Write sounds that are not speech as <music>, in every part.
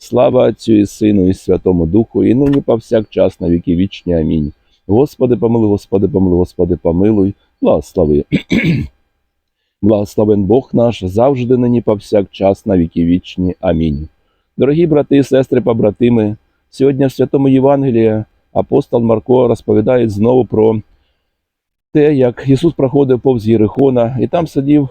Слава Отцю і Сину, і Святому Духу, і нині повсякчас на віки вічні. Амінь. Господи, помилуй, Господи, помилуй, Господи, помилуй, благослови. <clears throat> Благословен Бог наш завжди нині повсякчас на віки вічні. Амінь. Дорогі брати і сестри, побратими, сьогодні в Святому Євангелії апостол Марко розповідає знову про те, як Ісус проходив повз Єрихона, і там сидів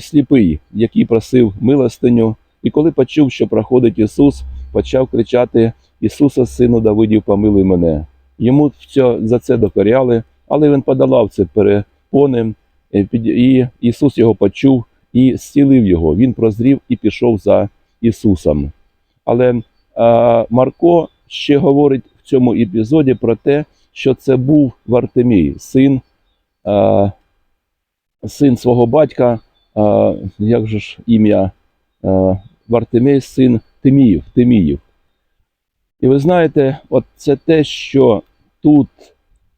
сліпий, який просив милостиню. І коли почув, що проходить Ісус, почав кричати: Ісуса, сину Давидів, помилуй мене. Йому за це докоряли, але він подолав це перепони, е, і Ісус його почув і зцілив його. Він прозрів і пішов за Ісусом. Але а, Марко ще говорить в цьому епізоді про те, що це був Вартимій, син, а, син свого батька, а, як же ж ім'я Вартимей, син Тиміїв, Тиміїв. І ви знаєте, от це те, що тут,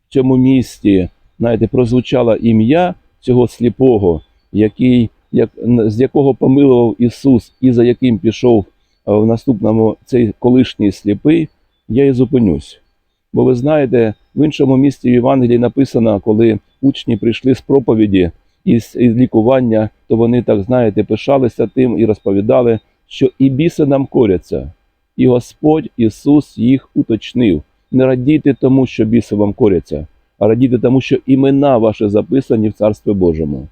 в цьому місті, знаєте, прозвучало ім'я цього сліпого, який, як, з якого помилував Ісус і за яким пішов в наступному цей колишній сліпий, я і зупинюсь. Бо ви знаєте, в іншому місці в Євангелії написано, коли учні прийшли з проповіді і з із лікування, то вони так знаєте, пишалися тим і розповідали, що і біси нам коряться. І Господь Ісус їх уточнив. Не радійте тому, що біси вам коряться, а радійте тому, що імена ваші записані в Царстві Божому.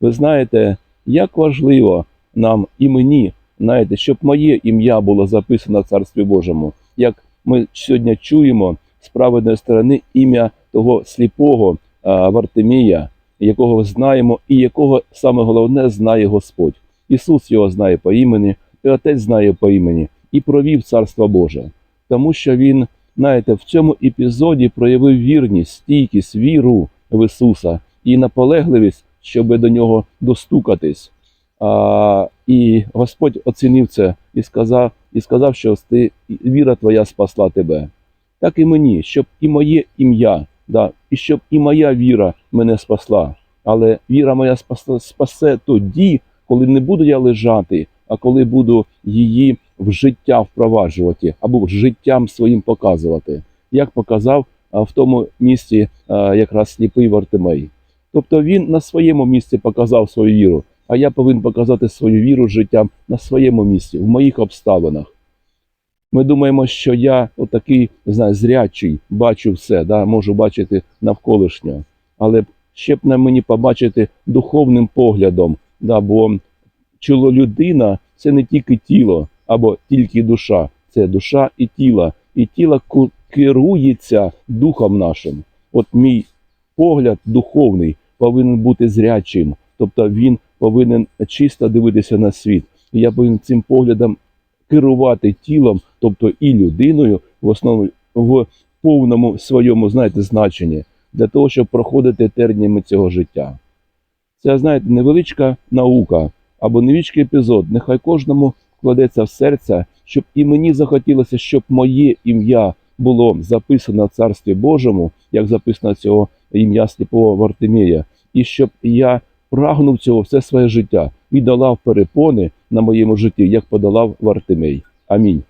Ви знаєте, як важливо нам і мені, знаєте, щоб моє ім'я було записано в Царстві Божому. Як ми сьогодні чуємо з праведної сторони ім'я того сліпого Вартимія, якого знаємо, і якого саме головне знає Господь. Ісус його знає по імені, Отець знає по імені, і провів Царство Боже. Тому що він, знаєте, в цьому епізоді проявив вірність, стійкість, віру в Ісуса і наполегливість, щоб до нього достукатись. А, і Господь оцінив це і сказав, і сказав, що ти, віра твоя спасла тебе. Так і мені, щоб і моє ім'я, да, і щоб і моя віра мене спасла. Але віра моя спасе, тоді, коли не буду я лежати, коли буду її в життя впроваджувати або життям своїм показувати, як показав в тому місці якраз сліпий Вартимей. Тобто він на своєму місці показав свою віру, а я повинен показати свою віру життям на своєму місці, в моїх обставинах. Ми думаємо, що я отакий, не знаю, зрячий, бачу все, да, можу бачити навколишнього. Але ще б на мені побачити духовним поглядом, да, бо чоло людина це не тільки тіло або тільки душа, це душа і тіло. І тіло керується духом нашим. От мій погляд духовний повинен бути зрячим, тобто він повинен чисто дивитися на світ. І я повинен цим поглядом керувати тілом, тобто і людиною, в основному в повному своєму, знаєте, значенні, для того, щоб проходити терніями цього життя. Це, знаєте, невеличка наука або невічкий епізод. Нехай кожному вкладеться в серце, щоб і мені захотілося, щоб моє ім'я було записано в Царстві Божому, як записано цього ім'я сліпого Вартимія, і щоб я прагнув цього все своє життя і долав перепони на моєму житті, як подолав Вартимей. Амінь.